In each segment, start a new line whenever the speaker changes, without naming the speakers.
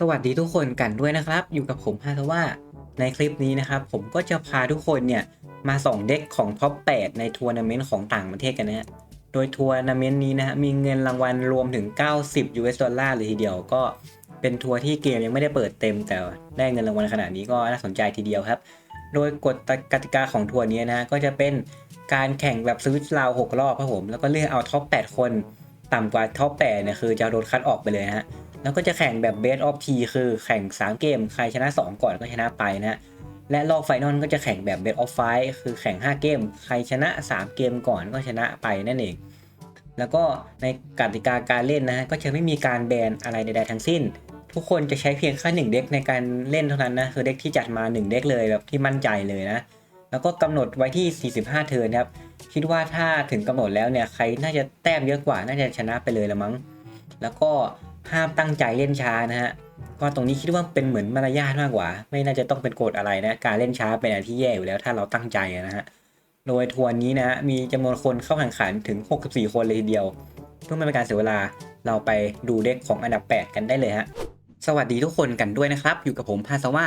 สวัสดีทุกคนกันด้วยนะครับ อยู่กับผมฮาซาว่าในคลิปนี้นะครับ ผมก็จะพาทุกคนเนี่ย มาส่องเด็กของท็อป 8 ในทัวร์นาเมนต์ของต่างประเทศกันนะฮะโดยทัวร์นาเมนต์นี้นะฮะมีเงินรางวัลรวมถึง 90 US ดอลลาร์เลยทีเดียวก็เป็นทัวร์ที่เกมยังไม่ได้เปิดเต็มแต่ได้เงินรางวัลขนาดนี้ก็น่าสนใจทีเดียวครับ โดยกฎกติกาของทัวร์นี้นะฮะก็จะเป็นการแข่งแบบสวิตช์ราวหกรอบครับผมแล้วก็เลือกเอาท็อป 8 คน ต่ำกว่าท็อป8เนี่ยคือจะโดนคัดออกไปเลยนะฮะ แล้วก็จะแข่งแบบ Best of T คือแข่ง 3 เกม ใครชนะ 2 ก่อนก็ชนะไปนะฮะและรอบไฟนอลก็จะแข่งแบบ Best of 5คือแข่ง 5 เกม ใครชนะ 3 เกมก่อนก็ชนะไปนั่นเอง แล้วก็ในกติกาการเล่นนะฮะก็จะไม่มีการแบนอะไรใดๆทั้งสิ้น ทุกคนจะใช้เพียงแค่หนึ่งเด็กในการเล่นเท่านั้นนะคือเด็กที่จัดมา 1 เด็กเลยแบบที่มั่นใจเลยนะแล้วก็กำหนดไว้ที่ 45 เทิร์นครับ คิดว่าถ้าถึงกำหนดแล้วเนี่ย ใครน่าจะแต้มเยอะกว่า น่าจะชนะไปเลยละมั้ง แล้วก็ ห้ามตั้งใจเล่นช้านะฮะก็ตรงนี้คิดว่าเป็นเหมือนมารยาทมากกว่า ไม่น่าจะต้องเป็นกฎอะไรนะ การเล่นช้าเป็นอะไรที่แย่อยู่แล้วถ้าเราตั้งใจนะฮะโดยทัวร์นี้นะมีจำนวนคนเข้าแข่งขันถึง 64 คนเลยทีเดียว เพื่อไม่เป็นการเสียเวลาเราไปดูเด็กของอันดับ 8 กันได้เลยฮะสวัสดีทุกคนกันด้วยนะครับ อยู่กับผมพาสว่า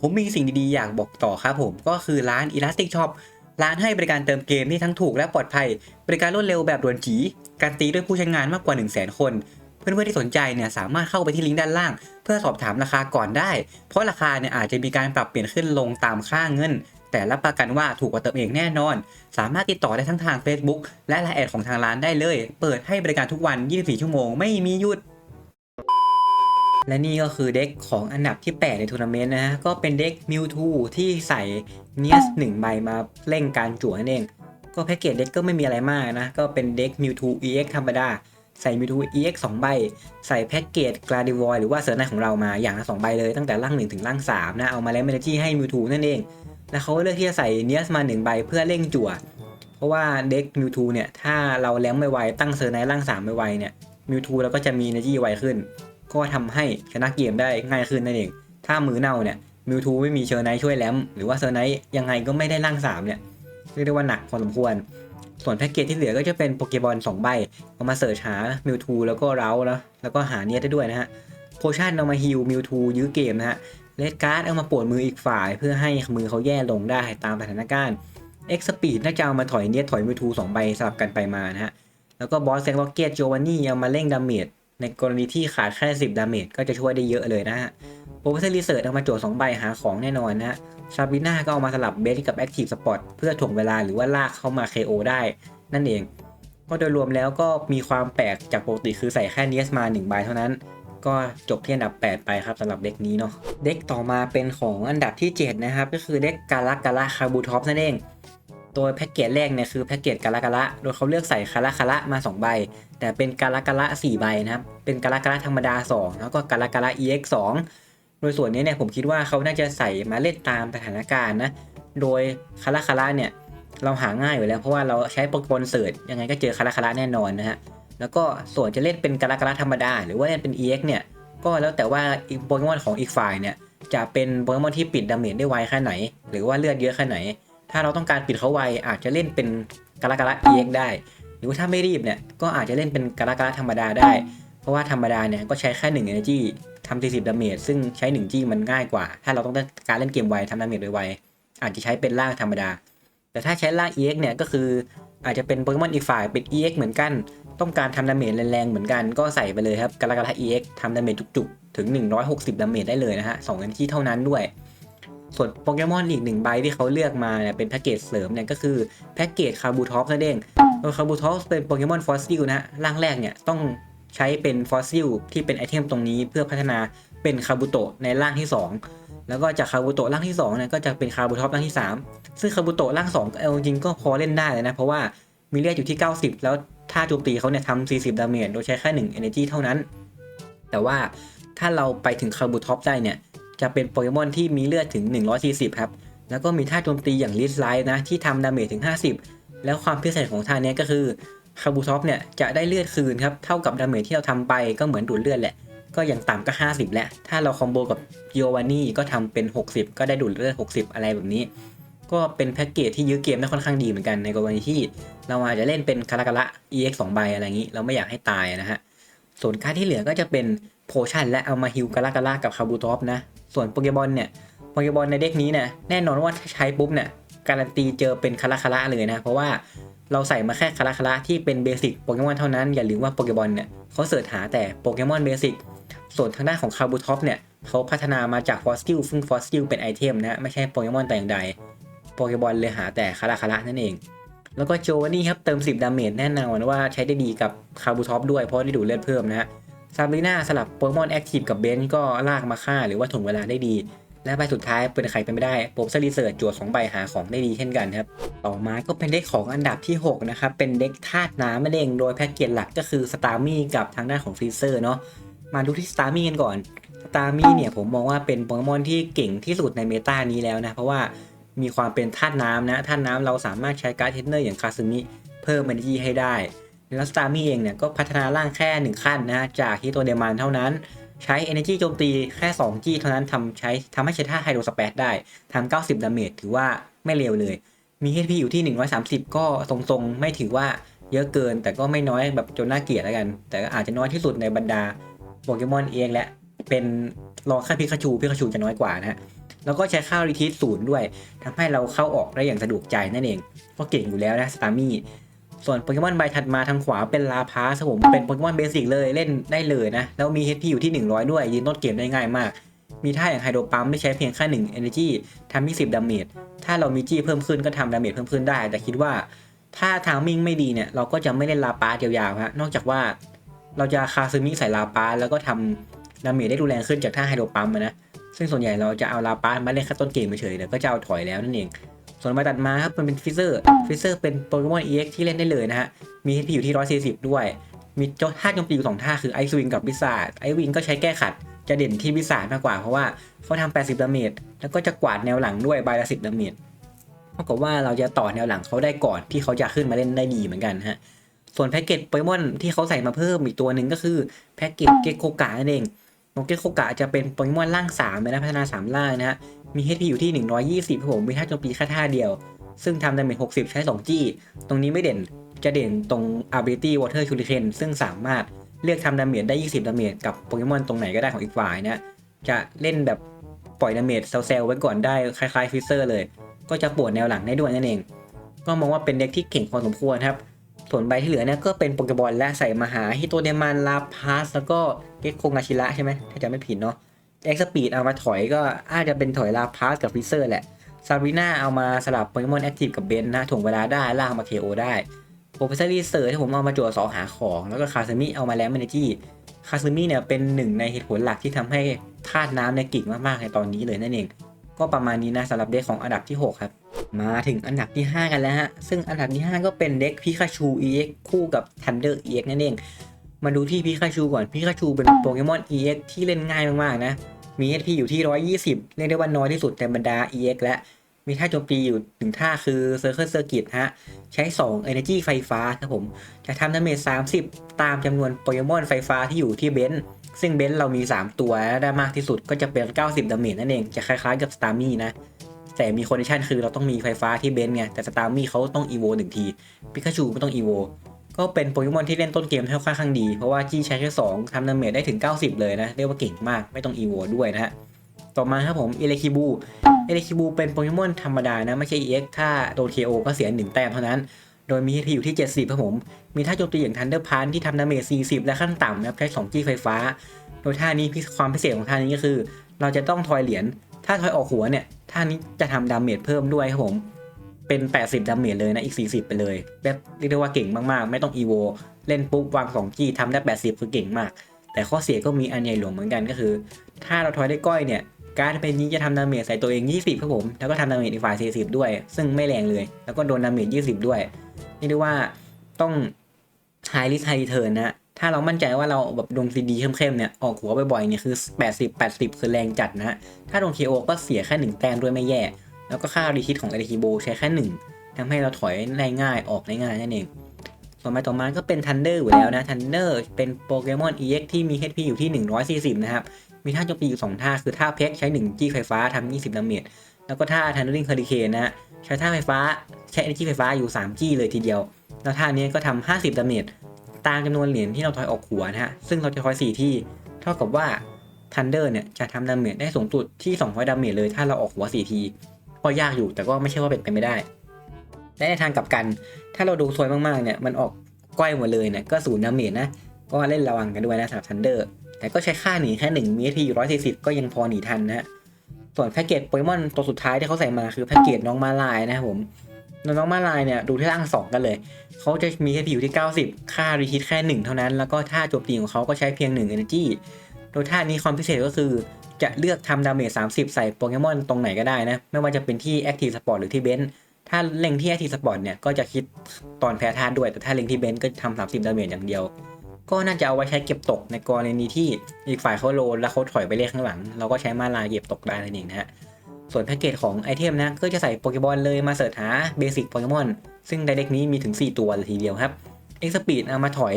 ผมมีสิ่งดีๆ อยากบอกต่อครับผมก็คือร้าน Elastic Shop ร้านให้บริการเติมเกมที่ทั้งถูกและปลอดภัย บริการรวดเร็วแบบด่วนจีการตีด้วยผู้ใช้งานมากกว่า 1 0 0 0 0แคน เพื่อนๆที่สนใจเนี่ยสามารถเข้าไปที่ลิงก์ด้านล่าง เพื่อสอบถามราคาก่อนได้ เพราะราคาเนี่ยอาจจะมีการปรับเปลี่ยนขึ้นลงตามค่าเงิน แต่รับประกันว่าถูกกว่าเติมเองแน่นอน สามารถติดต่อได้ทั้งทาง Facebook และไลน์แอดของทางร้านได้เลย เปิดให้บริการทุกวัน 24 ชั่วโมงไม่มีหยุดและนี่ก็คือเด็กของอันดับที่ 8 ในทัวร์นาเมนต์นะฮะ ก็เป็นเด็กมิวทูที่ใส่เนียสหนึ่งใบมาเร่งการจั่วนั่นเอง ก็แพ็กเกจเด็กก็ไม่มีอะไรมากนะ ก็เป็นเด็กมิวทู EX ธรรมดา ใส่มิวทู EX 2 ใบ ใส่แพ็กเกจกราดิวอยหรือว่าเซอร์ไนของเรามาอย่างละ2ใบเลยตั้งแต่ร่าง1ถึงร่าง3นะ เอามาแล้วเมนจี้ให้มิวทูนั่นเอง แล้วเขาก็เลือกที่จะใส่เนียสมา1ใบเพื่อเร่งจั่ว เพราะว่าเด็กมิวทูเนี่ยถ้าเราแล้งไวตั้งเซอร์ไนร่าง3ไวเนี่ยมิวทูเราก็จะมี energy ไวขึ้น ก็ทำให้ชนะเกมได้ง่ายขึ้นนั่นเอง ถ้ามือเน่าเนี่ยมิวทูไม่มีเชอร์ไนช่วยแลมหรือว่าเชอร์ไนยังไงก็ไม่ได้ร่าง3เนี่ยเรียกได้ว่าหนักพอสมควร ส่วนแพ็กเกจที่เหลือก็จะเป็นโปเกมอน2ใบเอามาเสิร์ชหามิวทูแล้วก็เร้าแล้วแล้วก็หาเนียได้ด้วยนะฮะโพชั่นเอามาฮิลมิวทูยื้อเกมนะฮะเลดการ์ดเอามาปวดมืออีกฝ่าย เพื่อให้มือเขาแย่ลงได้ตามสถานการณ์เอ็กซ์สปีดน่าจะเอามาถอยเนียถอยมิวทูสองใบสลับกันไปมานะฮะแล้วก็บอสแซงล็อกเกตโจวานนี่เอามาเร่งดาเมจในกรณีที่ขาดแค่10ดาเมจก็จะช่วยได้เยอะเลยนะฮะ โปรเฟสเซอร์รีเสิร์ชเอามาโจทย์2ใบหาของแน่นอนนะฮะซาบิน่าก็เอามาสลับเบสกับแอคทีฟสปอตเพื่อถ่วงเวลาหรือว่าลากเข้ามา KO ได้ นั่นเอง ก็โดยรวมแล้วก็มีความแปลกจากปกติคือใส่แค่เนียสมา1ใบเท่านั้น ก็จบที่อันดับ 8 ไปครับสำหรับเด็กนี้เนาะเด็กต่อมาเป็นของอันดับที่ 7 นะครับ ก็คือเด็กกาลักกาลาคาบูท็อปนั่นเองโดยแพ็กเกจแรกเนี่ยคือแพ็กเกจกาลากาละโดยเขาเลือกใส่คาราคาระมา 2 ใบ แต่เป็นกาลากาละ4ใบนะครับเป็นกาลากาละธรรมดา 2 แล้วก็กาลากาละ EX 2 โดยส่วนนี้เนี่ยผมคิดว่าเขาน่าจะใส่มาเล่นตามสถานการณ์นะ โดยคาราคาระเนี่ยเราหาง่ายอยู่แล้วเพราะว่าเราใช้โปรแกรมเสิร์ชยังไงก็เจอคาราคาระแน่นอนนะฮะ แล้วก็ส่วนจะเล่นเป็นกาลากาละธรรมดา หรือว่าเล่นเป็น EX เนี่ยก็แล้วแต่ว่าโปเกมอนของอีกฝ่ายเนี่ยจะเป็นโปเกมอนที่ปิดดาเมจได้ไวแค่ไหน หรือว่าเลือดเยอะแค่ไหน ถ้าเราต้องการปิดเขาไวอาจจะเล่นเป็นกาลากาละ EX ได้ หรือว่าถ้าไม่รีบเนี่ยก็อาจจะเล่นเป็นกาลากาละธรรมดาได้ เพราะว่าธรรมดาเนี่ยก็ใช้แค่1 energy ทำ40ดาเมจซึ่งใช้1 G มันง่ายกว่า ถ้าเราต้องการเล่นเกมไวทำดาเมจไวๆอาจจะใช้เป็นร่างธรรมดา แต่ถ้าใช้ร่าง EX เนี่ยก็คืออาจจะเป็นโปเกมอนอีกฝ่ายเป็น EX เหมือนกัน ต้องการทำดาเมจแรงๆเหมือนกันก็ใส่ไปเลยครับกาลากาละ EX ทำดาเมจจุกๆ ถึง 160ดาเมจได้เลยนะฮะ2 energy เท่านั้นด้วย ส่วนโปเกมอนอีกหนึ่งใบที่เขาเลือกมาเนี่ยเป็นแพ็กเกจเสริมเนี่ยก็คือแพ็กเกจคาบูท็อปนั่นเองโดยคาบูท็อปเป็นโปเกมอนฟอสซิลนะฮะร่างแรกเนี่ยต้อง ใช้เป็นฟอสซิลที่เป็นไอเทมตรงนี้เพื่อพัฒนาเป็นคาบุโตะในร่างที่ 2 แล้วก็จากคาบุโตะร่างที่2เนี่ยก็จะเป็นคาบูท็อปร่างที่ 3 ซึ่งคาบุโตะร่าง2เอาจริงก็พอเล่นได้เลยนะ เพราะว่ามีเลือดอยู่ที่ 90 แล้วท่าโจมตีเขาเนี่ยทำ40 ดาเมจโดยใช้แค่1 energy เท่านั้น แต่ว่าถ้าเราไปถึงคาบูท็อปได้เนี่ยจะเป็นโปเกมอนที่มีเลือดถึง 140 ครับ แล้วก็มีท่าโจมตีอย่างลิสไลท์นะที่ทำดาเมจถึง 50 แล้วความพิเศษของท่านี้ก็คือ คาบูท็อปเนี่ยจะได้เลือดคืนครับ เท่ากับดาเมจที่เราทำไปก็เหมือนดูดเลือดแหละ ก็อย่างต่ำก็ 50 แหละ ถ้าเราคอมโบกับโยวานี่ก็ทำเป็น 60 ก็ได้ดูดเลือด 60 อะไรแบบนี้ ก็เป็นแพ็กเกจที่ยื้อเกมได้ค่อนข้างดีเหมือนกันในกรณีที่ เราอาจจะเล่นเป็นคาราคาระ EX 2ใบอะไรอย่างนี้ เราไม่อยากให้ตายนะฮะ ส่วนการที่เหลือก็จะเป็นโพชั่นและเอามาฮิลกาลากาลากับคาบูทอฟนะ ส่วนโปเกบอลเนี่ย โปเกบอลในเด็กนี้เนี่ยแน่นอนว่าถ้าใช้ปุ๊บเนี่ยการันตีเจอเป็นคาราคาระเลยนะ เพราะว่า เราใส่มาแค่คาราคาระที่เป็นเบสิกโปเกมอนเท่านั้น อย่าลืมว่าโปเกบอลเนี่ยเขาเสิร์ชหาแต่โปเกมอนเบสิกส่วนทางด้านของคาบูท็อฟเนี่ยเขาพัฒนามาจากฟอสซิลซึ่งฟอสซิลเป็นไอเทมนะ ไม่ใช่โปเกมอนแต่อย่างใดโปเกบอลเลยหาแต่คาราคาระนั่นเอง แล้วก็โจวานี่ครับเติม 10 ดาเมจแน่นอนว่าใช้ได้ดีกับคาบูท็อฟด้วยเพราะได้ดูดเลือดเพิ่มนะซาบรีนาสลับโปเกมอนแอคทีฟกับเบนก็ลากมาฆ่าหรือว่าถ่วงเวลาได้ดี และใบสุดท้ายเป็นใครเป็นไม่ได้โปรเซอร์รีเสิร์ชจั่วสองใบหาของได้ดีเช่นกันครับ ต่อมาก็เป็นเด็กของอันดับที่ 6 นะครับ เป็นเด็กธาตุน้ำนั่นเองโดยแพ็กเกจหลักก็คือสตาร์มี่กับทางด้านของฟรีเซอร์เนาะมาดูที่สตาร์มี่กันก่อนสตาร์มี่เนี่ยผมมองว่าเป็นโปเกมอนที่เก่งที่สุดในเมตานี้แล้วนะเพราะว่ามีความเป็นธาตุน้ำนะธาตุน้ำเราสามารถใช้การ์ดเทนเนอร์อย่างคาซึมิเพิ่ม energy ให้ได้แล้วสตาร์มี่เองเนี่ยก็พัฒนาร่างแค่ 1 ขั้นนะจากฮิโตเดมานเท่านั้น ใช้ energy โจมตีแค่2 g เท่านั้นทำใช้ทำให้ใช้ท่าไฮโดรสเปซได้ทำ90 ดาเมจถือว่าไม่เลวเลย มี HP อยู่ที่ 130 ก็ทรงๆ ไม่ถือว่าเยอะเกิน แต่ก็ไม่น้อยแบบจนน่าเกลียดแล้วกัน แต่ก็อาจจะน้อยที่สุดในบรรดาโปเกมอนเองแหละ เป็นรองแค่พิคาชูพิคาชูจะน้อยกว่านะฮะ แล้วก็ใช้ข้าวรีทิสศูนย์ด้วยทำให้เราเข้าออกได้อย่างสะดวกใจนั่นเอง ก็เก่งอยู่แล้วนะสตาร์มี่ ส่วนโปเกมอนใบถัดมาทางขวาเป็นลาพาสผมเป็นโปเกมอนเบสิกเลยเล่นได้เลยนะ แล้วมี HP อยู่ที่ 100 ด้วยยืนต้นเกมได้ง่ายมาก มีท่าอย่างไฮโดรปั๊มไม่ใช้เพียงแค่1 Energy ทำ20ดาเมจถ้าเรามีจี้เพิ่มขึ้นก็ทำดาเมจเพิ่มขึ้นได้ แต่คิดว่าถ้าทางมิ่งไม่ดีเนี่ยเราก็จะไม่เล่นลาปาสยาวๆฮะนอกจากว่าเราจะคาซึมิใส่ลาปาสแล้วก็ทำดาเมจได้รุนแรงขึ้นจากท่าไฮโดรปั๊มนะซึ่งส่วนใหญ่เราจะเอาลาปาสมาเล่นแค่ต้นเกมเฉยๆเดี๋ยก็จะเอาถอยแล้วนั่นเอง ส่วนมาตัดมาครับมันเป็นฟิเซอร์ฟิเซอร์เป็นโปเกมอน EX ที่เล่นได้เลยนะฮะ มี HP อยู่ที่ 140 ด้วย มีเจ้าท่าโจมตีอยู่สองท่าคือไอซ์วิงกับบิซาร์ไอวิงก็ใช้แก้ขัด จะเด่นที่บิซาร์มากกว่าเพราะว่าเขาทำ80ดาเมจแล้วก็จะกวาดแนวหลังด้วยใบละ10ดาเมจเท่ากับว่าเราจะต่อแนวหลังเขาได้ก่อนที่เขาจะขึ้นมาเล่นได้ดีเหมือนกันฮะส่วนแพ็กเกจโปเกมอนที่เขาใส่มาเพิ่มอีกตัวหนึ่งก็คือแพ็กเกจเกโคกะนั่นเอง โนเกโคกะจะเป็นโปเกมอนร่าง3เลยนะพัฒนา 3 ล่างนะฮะ มี HP อยู่ที่ 120ครับผมมีท่าโจมตีแค่ท่าเดียว ซึ่งทำดาเมจ60 ใช้ 2 จี้ ตรงนี้ไม่เด่นจะเด่นตรง ability water shuriken ซึ่งสามารถเลือกทำดาเมจได้ 20 ดาเมจกับโปเกมอนตรงไหนก็ได้ของอีกฝ่ายนะจะเล่นแบบปล่อยดาเมจเซลล์ไว้ก่อนได้คล้ายๆฟิเซอร์เลย ก็จะปวดแนวหลังได้ด้วยนั่นเอง ก็มองว่าเป็นเด็กที่เก่งพอสมควรครับ ส่วนใบที่เหลือเนี่ยก็เป็นโปเกบอลและใส่มาหาฮิโตเดมานลาพาสแล้วก็เกคโคงาชิระใช่ไหมถ้าจะไม่ผิดเนาะเอ็กซ์สปีดเอามาถอยก็อาจจะเป็นถอยลาพาสกับฟิเซอร์แหละซารีนาเอามาสลับโปเกมอนแอคทีฟกับเบนนะถ่วงเวลาได้ลากมา KO ได้โปรเฟสเซอร์รีเสิร์ที่ผมเอามาจั่วสอหาของ แล้วก็คาซึมิเอามาแล้วเมนจี้คาซึมิเนี่ยเป็นหนึ่งในเหตุผลหลักที่ทำให้ธาตุน้ำในกิ่งมากๆในตอนนี้เลยนั่นเอง ก็ประมาณนี้นะสำหรับเด็กของอันดับที่ 6 ครับ มาถึงอันดับที่ 5 กันแล้วฮะ ซึ่งอันดับที่ 5 ก็เป็นเด็กพิคาชู EX คู่กับ Thunder EX นั่นเอง มาดูที่พิคาชูก่อนพิคาชูเป็นโปเกมอน EX ที่เล่นง่ายมากๆนะ มี HP อยู่ที่ 120 เรียกได้ว่าน้อยที่สุดในบรรดา EX และมีท่าโจมตีอยู่ถึงท่าคือ Circle Circuit ฮะ ใช้ 2 Energy ไฟฟ้าครับผม จะทำดาเมจ30 ตามจำนวนโปเกมอนไฟฟ้าที่อยู่ที่เบนซ์ ซึ่งเบนซ์เรามี 3 ตัวได้มากที่สุดก็จะเป็น 90ดาเมจนั่นเอง จะคล้ายๆกับสตาร์มี่นะ แต่มีคอนดิชันคือเราต้องมีไฟฟ้าที่เบนซ์ไง แต่สตาร์มี่เขาต้องอีโวหนึ่งทีปิกาชูไม่ต้องอีโว ก็เป็นโปเกมอนที่เล่นต้นเกมค่อนข้างดี เพราะว่าจี้ใช้แค่2ทำดาเมจได้ถึง 90 เลยนะ เรียกว่าเก่งมาก ไม่ต้องอีโวด้วยนะฮะ ต่อมาครับผมเอเลคิบูเอเลคิบูเป็นโปเกมอนธรรมดานะ ไม่ใช่ EX ถ้าโดน KO ก็เสีย1แต้มเท่านั้น ดยมี HP อยู่ที่ 70ครับผม มีท่าโจมตีอย่าง Thunder Punch ที่ทำดาเมจ 40 และขั้นต่ำนะครับใช้2จี้ไฟฟ้า โดยท่านี้ความพิเศษของท่านี้ก็คือ เราจะต้องทอยเหรียญ ถ้าทอยออกหัวเนี่ย ท่านี้จะทำดาเมจเพิ่มด้วยครับผม เป็น 80 ดาเมจเลยนะ อีก 40 ไปเลย แบบเรียกได้ว่าเก่งมากๆ ไม่ต้องอีโว เล่นปุ๊บวาง2จี้ทำได้ 80 คือเก่งมาก แต่ข้อเสียก็มีอันใหญ่หลวงเหมือนกันก็คือ ถ้าเราทอยได้ก้อยเนี่ยการดเป็นนี้จะทำดาเมจใส่ตัวเอง 20 ครับผม แล้วก็ทำดาเมจอีกฝ่าย 40 ด้วย ซึ่งไม่แรงเลย แล้วก็โดนดาเมจ 20 ด้วย นี่เรียกว่าต้อง high risk high return นะถ้าเรามั่นใจว่าเราแบบดวงซีดีเข้มๆเนี่ยออกหัวบ่อยๆเนี่ยคือ 80 80 คือแรงจัดนะ ถ้าโดน KO ก็เสียแค่ 1 แต้มด้วยไม่แย่ แล้วก็ค่ารีคิดของเอลิคิโบใช้แค่ 1ทำให้เราถอยได้ง่ายออกได้ง่ายนั่นเอง ต่อมาต่อมาก็เป็น Thunder อยู่แล้วนะ Thunder เป็นโปเกมอน EX ที่มี HP อยู่ที่ 140 นะครับ มีท่าโจมตีอยู่ 2 ท่า คือท่าเพชรใช้ 1 จี้ไฟฟ้าทำ20ดาเมจแล้วก็ท่า Thundering Hurricane นะใช้ท่าไฟฟ้า ใช้ energy ไฟฟ้าอยู่ 3 จี้เลยทีเดียว แล้วท่านี้ก็ทำ50ดาเมจตามจำนวนเหรียญที่เราทอยออกหัวนะฮะ ซึ่งเราจะทอย 4 ที่ เท่ากับว่า Thunder เนี่ยจะทำดาเมจได้สูงสุดที่200ดาเมจเลยถ้าเราออกหัว 4 ที ก็ยากอยู่แต่ก็ไม่ใช่ว่าเป็นไปไม่ได้ และในทางกลับกัน ถ้าเราดูซวยมากๆเนี่ยมันออกก้อยหมดเลยเนี่ยก็ศูนย์ดาเมจนะ ก็เล่นระวังกันด้วยนะสำหรับ Thunder แต่ก็ใช้ค่าหนีแค่1มีที140 ก็ยังพอหนีทันนะฮะส่วนแพ็กเกจโปเกมอนตัวสุดท้ายที่เขาใส่มาคือแพ็กเกจน้องมาลายนะครับผม น้องมาลายเนี่ยดูที่ร่าง2กันเลยเขาจะมี HP อยู่ที่ 90 ค่ารีฮิตแค่ 1 เท่านั้น แล้วก็ท่าโจมตีของเขาก็ใช้เพียง 1 Energy โดยท่านี้ความพิเศษก็คือจะเลือกทำดาเมจ 30 ใส่โปเกมอนตรงไหนก็ได้นะ ไม่ว่าจะเป็นที่ Active Sport หรือที่เบนซ์ถ้าเล็งที่ Active Sport เนี่ยก็จะคิดตอนแพ้ท่าด้วย แต่ถ้าเล็งที่เบนซ์ก็ทำ30 ดาเมจอย่างเดียว ก็น่าจะเอาไว้ใช้เก็บตกในกรณีที่อีกฝ่ายเขาโลนแล้วเขาถอยไปเรียกข้างหลัง เราก็ใช้มาลายเก็บตกได้นั่นเองนะฮะ ส่วนแพ็กเกจของไอเทมนะก็จะใส่โปเกมอนเลยมาเสิร์ชหาเบสิกโปเกมอนซึ่งในเด็กนี้มีถึง 4 ตัวเลยทีเดียวครับเอ็กซ์ปีดเอามาถอย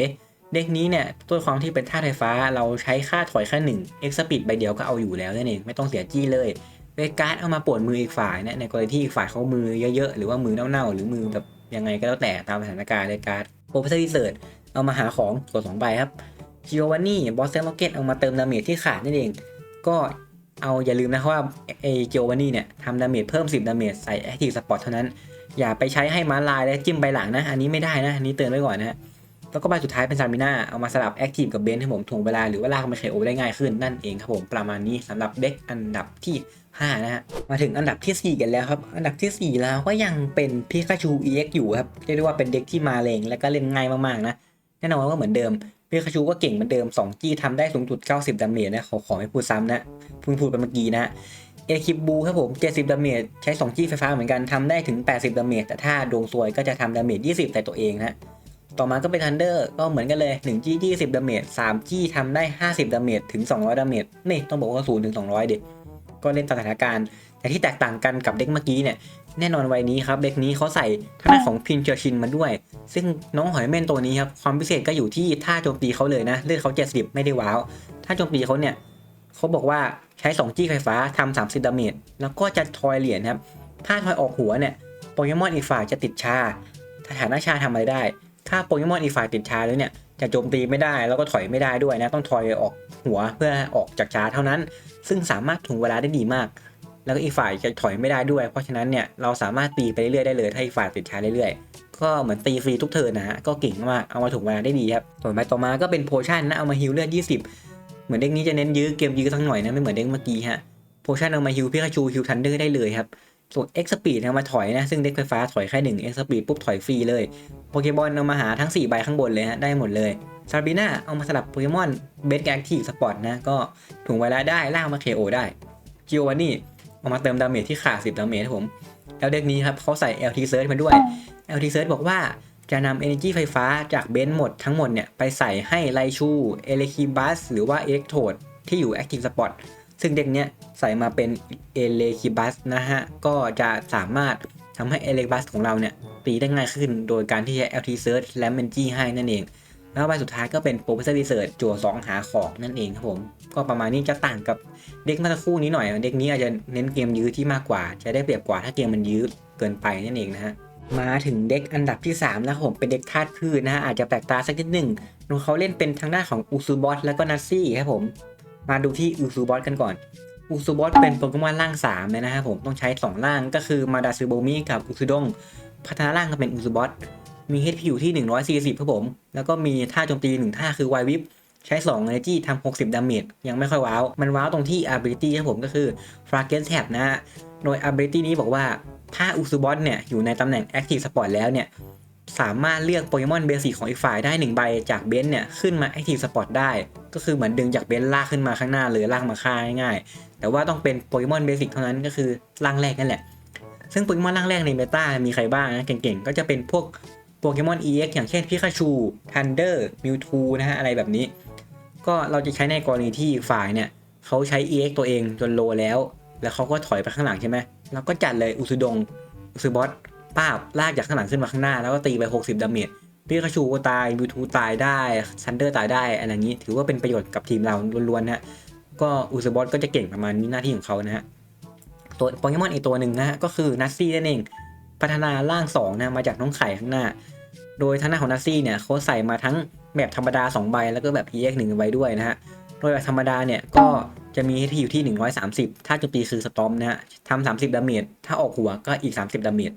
เด็กนี้เนี่ยตัวความที่เป็นท่าไฟฟ้าเราใช้ค่าถอยแค่หนึ่งเอ็กซ์ปีดใบเดียวก็เอาอยู่แล้วนั่นเองไม่ต้องเสียจี้เลยเวการ์ดเอามาปวดมืออีกฝ่ายเนี่ยในกรณีที่อีกฝ่ายเขามือเยอะๆหรือว่ามือเน่าๆหรือมือแบบยังไงก็แล้วแต่ตามสถานการณ์เลยการ์ดโปรเฟสเซอร์ดีเซิร์เอามาหาของกดสองใบครับจิโอวานี่บอสเซนโลเกตเอามาเติมดาเมจที่ขาดนั่นเอง ก็ เอาอย่าลืมนะครับว่าไอเจโวานี่เนี่ยทำดาเมจเพิ่ม 10 ดาเมจใส่แอคทีฟสปอร์ตเท่านั้น อย่าไปใช้ให้ม้าลายและจิ้มใบหลังนะ อันนี้ไม่ได้นะ อันนี้เตือนไว้ก่อนนะแล้วก็ใบสุดท้ายเป็นซามิน่าเอามาสลับแอคทีฟกับเบนให้ผมถ่วงเวลาหรือว่าลากมาเคโอได้ง่ายขึ้นนั่นเองครับผมประมาณนี้สำหรับเด็กอันดับที่ 5 นะฮะมาถึงอันดับทีสี่4 กันแล้วครับ อันดับทีสี่ 4 แล้วก็ยังเป็นพิกาชู EX อยู่ครับเรียกได้ว่าเป็นเด็กที่มาแรงและก็เล่นง่ายมากๆนะแน่นอนว่าเหมือนเดิม พิกาชูก็เก่งเหมือนเดิม 2 จี้ทำได้สูงสุด 90 ดาเมจนะขอขอไม่พูดซ้ำนะเพิ่งพูดไปเมื่อกี้นะเอคิบบูครับผม 70 ดาเมจใช้ 2 จี้ไฟฟ้าเหมือนกันทำได้ถึง 80 ดาเมจแต่ถ้าดวงซวยก็จะทำดาเมจ 20 แต่ตัวเองนะต่อมาก็เป็นทันเดอร์ก็เหมือนกันเลย 1 จี้ 20 ดาเมจ 3 จี้ทำได้ 50 ดาเมจถึง 200 ดาเมจนี่ต้องบอกว่า0ถึง200 เด็ก็เล่นตามสถานการณ์แต่ที่แตกต่างกันกับเด็กเมื่อกี้เนี่ย แน่นอนวัยนี้ครับเด็กนี้เขาใส่ทางด้านของพินเจอร์ชินมาด้วย ซึ่งน้องหอยเม่นตัวนี้ครับความพิเศษก็อยู่ที่ท่าโจมตีเขาเลยนะเลือดเขา70ไม่ได้ว้าวท่าโจมตีเขาเนี่ยเขาบอกว่าใช้2จี้ไฟฟ้าทำ30ดาเมจแล้วก็จะทอยเหรียญครับถ้าทอยออกหัวเนี่ยโปเกมอนอีกฝ่ายจะติดชาถ้าฐานะชาทำอะไรได้ ถ้าโปเกมอนอีกฝ่ายติดชาแล้วเนี่ยจะโจมตีไม่ได้แล้วก็ถอยไม่ได้ด้วยนะต้องถอยออกหัวเพื่อออกจากชาเท่านั้น ซึ่งสามารถถ่วงเวลาได้ดีมาก แล้วก็อีกฝ่ายจะถอยไม่ได้ด้วย เพราะฉะนั้นเนี่ยเราสามารถตีไปเรื่อยๆได้เลยถ้าอีกฝ่ายติดชาเรื่อยๆ ก็เหมือนตีฟรีทุกเทิร์นนะฮะก็เก่งมากเอามาถ่วงเวลาได้ดีครับส่วนใบต่อมาก็เป็นโพชั่นนะเอามาฮิลเลือด 20 เหมือนเด็กนี้จะเน้นยื้อเกมยื้อสักหน่อยนะไม่เหมือนเด็กเมื่อกี้ฮะโพชั่นเอามาฮิลพิกาชูฮิลทันเดอร์ได้เลยครับส่วนเอ็กซ์ปีดเอามาถอยนะ ซึ่งเด็กไฟฟ้าถอยแค่หนึ่งเอ็กซ์ปีดปุ๊บถอยฟรีเลย โปเกมอนเอามาหาทั้ง 4 ใบข้างบนเลยฮะ ได้หมดเลยซาบิน่าเอามาสลับโปเกมอนเบสแอคทีฟสปอร์ตนะ ก็ถ่วงเวลาได้ล่ามาเคโอได้จิโอวานี่ เอามาเติมดาเมจที่ขาด10ดาเมจครับผมแล้วเด็กนี้ครับเขาใส่ LT Search มาด้วย LT Search บอกว่าจะนำ Energy ไฟฟ้าจากเบนซ์หมดทั้งหมดเนี่ย ไปใส่ให้ไลชูเอเลคิบัสหรือว่า Electrode ที่อยู่ Active Spot ซึ่งเด็กเนี้ยใส่มาเป็นเอเลคิบัสนะฮะ ก็จะสามารถทำให้เอเลคิบัสของเราเนี่ยตีได้ง่ายขึ้นโดยการที่ใช้ LT Search และ m e n g ให้นั่นเอง แล้วใบสุดท้ายก็เป็น Professor Research จั่ว2หาของนั่นเองครับผม ก็ประมาณนี้จะต่างกับเด็กเมื่อสักครู่นี้หน่อย เด็กนี้อาจจะเน้นเกมยื้อที่มากกว่า จะได้เปรียบกว่าถ้าเกมมันยื้อเกินไปนั่นเองนะฮะมาถึงเด็กอันดับที่ 3 แล้วผมเป็นเด็กธาตุพืชนะฮะอาจจะแปลกตาสักนิดหนึ่งโดยเขาเล่นเป็นทางด้านของอูซูบอสแล้วก็นัซซี่ครับผม มาดูที่อูซูบอสกันก่อนอูซูบอสเป็นโปเกมอนร่าง3เลยนะครับผมต้องใช้ 2 ร่างก็คือมาดาซูโบมิกับอูซูดงพัฒนาร่างก็เป็นอูซูบอส มี HP อยู่ที่ 140ครับผม แล้วก็มีท่าโจมตี 1 ท่าคือไววิปใช้ 2 Energy ทำ60 ดาเมจยังไม่ค่อยว้าว มันว้าวตรงที่ Ability ครับผมก็คือ f r a g e n Tap นะฮะ โดย Ability นี้บอกว่า ถ้าอูซูบอสเนี่ย อยู่ในตำแหน่ง Active Spot แล้วเนี่ย สามารถเลือกโปเกมอนเบสิกของอีกฝ่ายได้ 1 ใบจากเบนซ์เนี่ย ขึ้นมา Active Spot ได้ ก็คือเหมือนดึงจากเบนซ์ลากขึ้นมาข้างหน้าเลยลากมาฆ่าง่ายๆ แต่ว่าต้องเป็นโปเกมอนเบสิกเท่านั้นก็คือร่างแรกนั่นแหละซึ่งโปเกมอนร่างแรกในเมตามีใครบ้างนะเก่งๆ ก็จะเป็นพวก โปเกมอน EX อย่างเช่นพิคาชูทันเดอร์มิวทูนะฮะอะไรแบบนี้ ก็เราจะใช้ในกรณีที่ฝ่ายเนี่ยเขาใช้ EX ตัวเองจนโลแล้ว แล้วเขาก็ถอยไปข้างหลังใช่ไหมเราก็จัดเลยอุซุดงอุซุบอสป้าบลากจากข้างหลังขึ้นมาข้างหน้า แล้วก็ตีไป 60 ดาเมจพิคาชูก็ตายมิวทูตายได้ทันเดอร์ตายได้อะไรอย่างนี้ ถือว่าเป็นประโยชน์กับทีมเราล้วนๆนะก็อุซุบอสก็จะเก่งประมาณนี้หน้าที่ของเขานะฮะตัวโปเกมอนอีกตัวหนึ่งนะฮะก็คือนัซซี่นั่นเองพัฒนาร่าง2นะมาจากน้องไข่ข้างหน้า โดยทางหน้าของนัซซี่เนี่ยเขาใส่มาทั้งแบบธรรมดา 2 ใบ แล้วก็แบบ EX 1ใบด้วยนะฮะ โดยแบบธรรมดาเนี่ยก็จะมีที่อยู่ที่ 130 ถ้าโจมตีคือสตอมนะฮะทำ30ดาเมจ ถ้าออกหัวก็อีก 30 ดาเมจ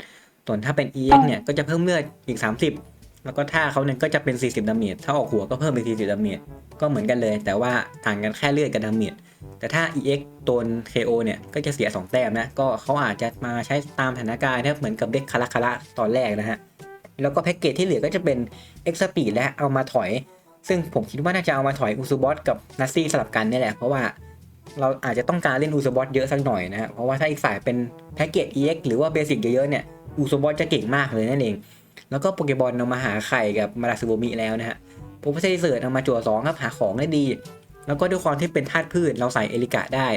ส่วนถ้าเป็น EX เนี่ยก็จะเพิ่มเลือดอีก 30 แล้วก็ท่าเขาเนี่ยก็จะเป็น 40 ดาเมจ ถ้าออกหัวก็เพิ่มเป็น 40 ดาเมจ ก็เหมือนกันเลย แต่ว่าต่างกันแค่เลือดกับดาเมจ แต่ถ้า EX โดน KO เนี่ยก็จะเสีย 2 แต้มนะ ก็เขาอาจจะมาใช้ตามสถานการณ์นะเหมือนกับเด็กคาราคาระตอนแรกนะฮะ แล้วก็แพ็กเกจที่เหลือก็จะเป็น X Speed และเอามาถอย ซึ่งผมคิดว่าน่าจะเอามาถอยอุซ b บอสกับนัสซี่สลับกันนี่แหละ เพราะว่าเราอาจจะต้องการเล่นอุซ b บอสเยอะสักหน่อยนะฮะเพราะว่าถ้าอีกฝ่ายเป็นแพ็กเกจ EX หรือว่าเบสิกเยอะๆเนี่ยอุซ b บอสจะเก่งมากเลยนั่นเอง แล้วก็โปเกบอลเอามาหาไข่กับมาราซูโบมิแล้วนะฮะโปรเฟสเซอร์เสิร์เอามาจั่วสองครับหาของได้ดี แล้วก็ด้วยความที่เป็นธาตุพืชเราใส่เอลิกะได้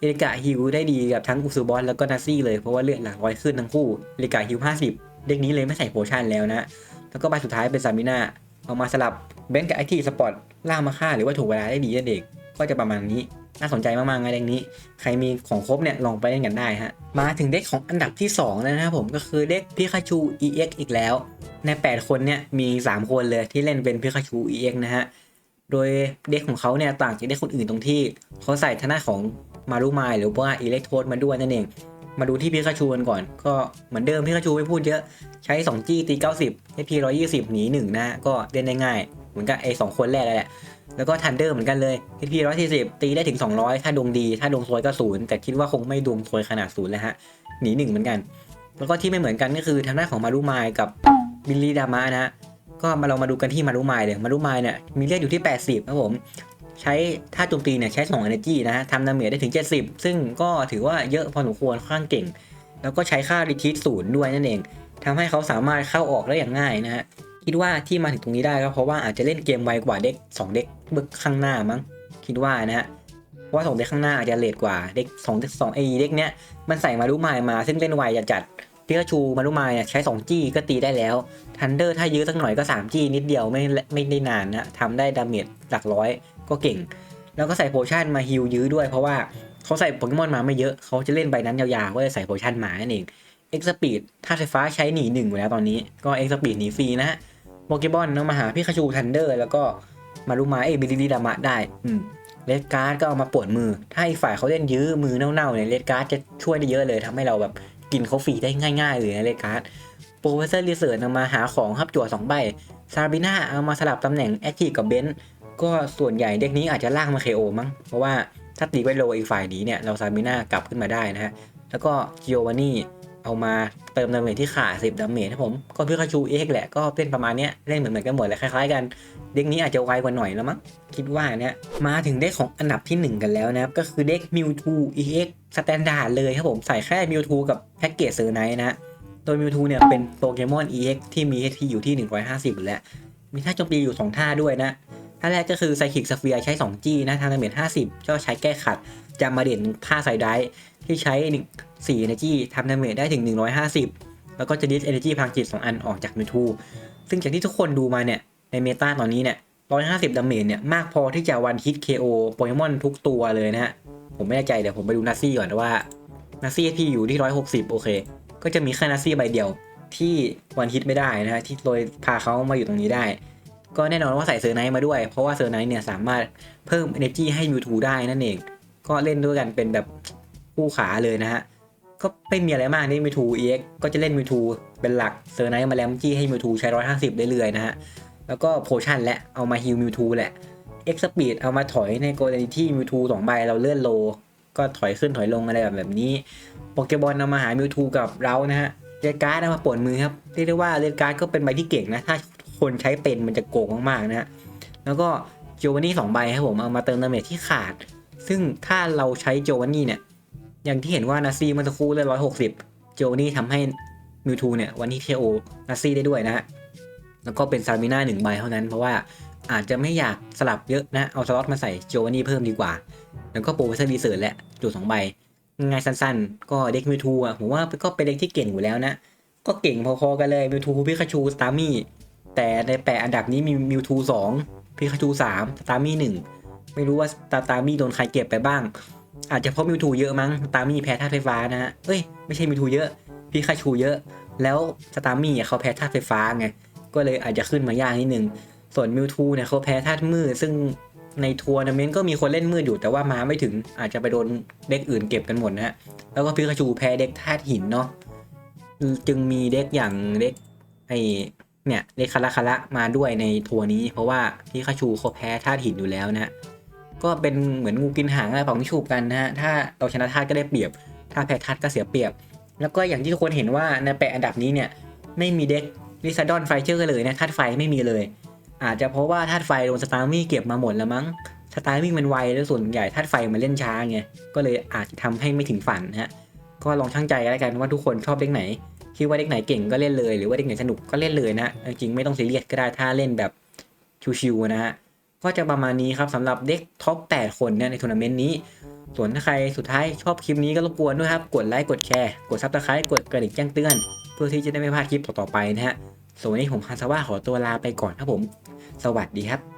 เอลิกะฮิวได้ดีกับทั้งอุซ b บอสแล้วก็นัสซี่เลยเพราะว่าเลือดหลักร้อยขึ้นทั้งคู่เอลิกะฮิว50 เด็กนี้เลยไม่ใส่โพชั่นแล้วนะแล้วก็ใบสุดท้ายเป็นซามิน่าเอามาสลับเบนกับไอทีสปอร์ตล่ามาฆ่าหรือว่าถูกเวลาได้ดีเองก็จะประมาณนี้น่าสนใจมากๆในเด็กนี้ ใครมีของครบเนี่ยลองไปเล่นกันได้ฮะมาถึงเด็กของอันดับที่2แล้วนะครับผมก็คือเด็กพิคาชู EX อีกแล้ว ใน 8 คนเนี่ยมี 3 คนเลยที่เล่นเป็นพิคาชู EX นะฮะโดยเด็กของเขาเนี่ยต่างจากเด็กคนอื่นตรงที่เขาใส่ทนาของมารุมายหรือว่าอิเล็กโทรดมาด้วยนั่นเอง มาดูที่พิคาชูกันก่อน ก็เหมือนเดิมพิคาชูไม่พูดเยอะ ใช้ 2G ตี 90 HP 120 หนี 1 นะ ก็เล่นได้ง่าย เหมือนกับไอ้สองคนแรกเลยแหละ แล้วก็ทันเดอร์เหมือนกันเลย HP 140 ตีได้ถึง 200 ถ้าดวงดี ถ้าดวงซวยก็ศูนย์แต่คิดว่าคงไม่ดวงซวยขนาดศูนย์แล้วฮะ หนี 1 เหมือนกัน แล้วก็ที่ไม่เหมือนกันก็คือทางด้านของมารุมายกับบิลลี่ดามะนะก็มาเรามาดูกันที่มารุมายเลยมารุมายเนี่ยมีเลือดอยู่ที่ 80ครับผม ใช้ท่าโจมตีเนี่ยใช้2 energy นะฮะทำดาเมจได้ถึง 70 ซึ่งก็ถือว่าเยอะพอสมควรค่อนข้างเก่ง แล้วก็ใช้ค่า retreat ศูนย์ด้วยนั่นเองทำให้เขาสามารถเข้าออกได้อย่างง่ายนะฮะคิดว่าที่มาถึงตรงนี้ได้ก็เพราะว่าอาจจะเล่นเกมไวกว่าเด็ก 2 เด็กเบิกข้างหน้ามั้งคิดว่านะฮะเพราะว่า2เด็กข้างหน้าอาจจะเลทกว่าเด็ก2เด็ก2ไอเด็กเนี้ยมันใส่มารุมายมาซึ่งเล่นไวจัดจัดพิกาชูมารุมายเนี่ยใช้2จี้ก็ตีได้แล้วทันเดอร์ถ้ายื้อสักหน่อยก็3จี้นิดเดียวไม่ไม่ได้นานนะทำได้ดาเมจหลักร้อย ก็เก่ง แล้วก็ใส่โพชั่นมาฮิลยื้อด้วย เพราะว่าเขาใส่โปเกมอนมาไม่เยอะเขาจะเล่นใบนั้นยาวๆก็จะใส่โพชั่นมานั่นเองเอ็กซ์ปีดถ้าไฟฟ้าใช้หนีหนึ่งอยู่แล้วตอนนี้ก็เอ็กซ์ปีดหนีฟรีนะฮะโปเกบอลน้องมาหาพิคาชูทันเดอร์ แล้วก็มารุมาเอยบิลิลิดามะได้อืมเลดการ์ดก็เอามาปวดมือ ถ้าอีกฝ่ายเขาเล่นยื้อมือเน่าๆเนี่ยเลดการ์ดจะช่วยได้เยอะเลยทำให้เราแบบกินเขาฟรีได้ง่ายๆเลยนะเลดการ์ดโปรเฟสเซอร์รีเสิร์ชเอามาหาของครับจั่วสองใบซาบิน่าเอามาสลับตำแหน่งแอคทีฟกับเบนซ์ ก็ส่วนใหญ่เด็กนี้อาจจะลากมาเคโอมั้ง เพราะว่าถ้าตีไว้โลอีกฝ่ายนี้เนี่ย เราซาบิน่ากลับขึ้นมาได้นะฮะ แล้วก็จิโอวานี่เอามาเติมดาเมจที่ขาด10ดาเมจนะผม ก็พิคาชูเอ็กแหละ ก็เป็นประมาณเนี้ยเล่นเหมือนเหมือนกันหมดเลยคล้ายๆกัน เด็กนี้อาจจะไวกว่าหน่อยแล้วมั้ง คิดว่าเนี่ยมาถึงเด็กของอันดับที่ 1 กันแล้วนะครับ ก็คือเด็กมิวทูเอ็กสแตนดาร์ดเลยครับผม ใส่แค่มิวทูกับแพ็กเกจเซอร์ไนท์นะโดยมิวทูเนี่ยเป็นโปเกมอน EX ที่มี HP อยู่ที่ 150อยู่แล้ว มีท่าโจมตีอยู่ 2 ท่าด้วยนะ ท่าแรกก็คือไซคิกสเฟียใช้ 2G นะทางดาเมจ50 ก็ใช้แก้ขัดจำมาเด่นท่าไซไดที่ใช้ 4 Energy ทำดาเมจได้ถึง 150 แล้วก็จะดิส Energy พลังจิต 2 อันออกจากมิทูซึ่งจากที่ทุกคนดูมาเนี่ย ในเมตาตอนนี้เนี่ย 150 ดาเมจเนี่ย มากพอที่จะวันฮิต KO โปเกมอนทุกตัวเลยนะฮะ ผมไม่แน่ใจเดี๋ยวผมไปดูนัสซี่ก่อนว่านัสซี่ที่อยู่ที่ 160 โอเค ก็จะมีแค่นัสซี่ใบเดียวที่วันฮิตไม่ได้นะฮะที่โดยพาเขามาอยู่ตรงนี้ได้ ก็แน่นอนว่าใส่เซอร์ไนท์มาด้วย เพราะว่าเซอร์ไนท์เนี่ยสามารถเพิ่ม energy ให้มิวทูได้นั่นเอง ก็เล่นด้วยกันเป็นแบบคู่ขาเลยนะฮะ ก็ไม่มีอะไรมากนี่มิวทู EX ก็จะเล่นมิวทูเป็นหลักเซอร์ไนท์มาแลมจี้ให้มิวทูใช้150ได้เรื่อยๆนะฮะ แล้วก็โพชั่นและเอามาฮิลมิวทูแหละ X Speed เอามาถอยในกรณีที่มิวทูสองใบเราเลื่อนโล ก็ถอยขึ้นถอยลงอะไรแบบแบบนี้โปเกบอลเอามาหามิวทูกับเรานะฮะเรดการ์ดเอามาปวดมือครับเรียกได้ว่าเรดการ์ดก็เป็นใบที่เก่งนะ ถ้า คนใช้เป็นมันจะโกงมากๆนะฮะแล้วก็โจวานี่สองใบครับผมเอามาเติมดาเมจที่ขาด ซึ่งถ้าเราใช้โจวานี่เนี่ย อย่างที่เห็นว่านาซีมื่อสักครู่เลยร้อยหกสิบโจวานี่ทำให้มิวทูเนี่ยวันนี้เทโอนาซีได้ด้วยนะฮะแล้วก็เป็นซามิน่าหนึ่งใบเท่านั้นเพราะว่าอาจจะไม่อยากสลับเยอะนะ เอาสล็อตมาใส่โจวานี่เพิ่มดีกว่า แล้วก็โปรเฟสเซอร์ดีเซิร์แหละจุดสองใบ ง่ายสั้นๆ ก็เด็กมิวทูอะผมว่าก็เป็นเด็กที่เก่งอยู่แล้วนะ ก็เก่งพอๆกันเลยมิวทูพิคาชูสตาร์มี่ แต่ในแปดอันดับนี้มีมิวทูสองพิคาชูสามสตาร์มี่หนึ่งไม่รู้ว่าสตาร์มี่โดนใครเก็บไปบ้าง อาจจะเพราะมิวทูเยอะมั้งสตาร์มี่แพ้ธาตุไฟฟ้านะฮะเอ้ยไม่ใช่มิวทูเยอะพิคาชูเยอะ แล้วสตาร์มี่เขาแพ้ธาตุไฟฟ้าไงก็เลยอาจจะขึ้นมายากนิดนึงส่วนมิวทูเนี่ยเขาแพ้ธาตุมืดซึ่งในทัวร์นาเมนต์ก็มีคนเล่นมืดอยู่แต่ว่ามาไม่ถึงอาจจะไปโดนเด็กอื่นเก็บกันหมดนะฮะแล้วก็พิกาชูแพ้เด็กธาตุหินเนาะจึงมีเด็กอย่างเด็กไอ เนี่ยเด็กคาราคาระมาด้วยในทัวร์นี้ เพราะว่าพิกาชูเขาแพ้ธาตุหินอยู่แล้วนะก็เป็นเหมือนงูกินหางอะไรของชูกันนะฮะถ้าเราชนะธาตุก็ได้เปรียบ ถ้าแพ้ธาตุก็เสียเปรียบ แล้วก็อย่างที่ทุกคนเห็นว่าในแปดอันดับนี้เนี่ยไม่มีเด็กลิซาดอนไฟเชอร์เลยนะธาตุไฟไม่มีเลย อาจจะเพราะว่าธาตุไฟโดนสตาร์มี่เก็บมาหมดแล้วมั้งสตาร์มี่มันไวแล้วส่วนใหญ่ธาตุไฟมันเล่นช้าไงก็เลยอาจจะทำให้ไม่ถึงฝันนะฮะก็ลองช่างใจกันแล้วกันว่าทุกคนชอบเด็กไหน คิดว่าเด็กไหนเก่งก็เล่นเลยหรือว่าเด็กไหนสนุกก็เล่นเลยนะจริงไม่ต้องซีเรียสก็ได้ถ้าเล่นแบบชิวๆนะฮะก็จะประมาณนี้ครับสำหรับเด็กท็อป 8 คนเนี่ยในทัวร์นาเมนต์นี้ ส่วนถ้าใครสุดท้ายชอบคลิปนี้ก็รบกวนด้วยครับ กดไลค์กดแชร์กดซับสไครต์กดกระดิ่งแจ้งเตือน เพื่อที่จะได้ไม่พลาดคลิปต่อๆไปนะฮะส่วนวันนี้ผมฮาซาว่าขอตัวลาไปก่อนครับผม สวัสดีครับ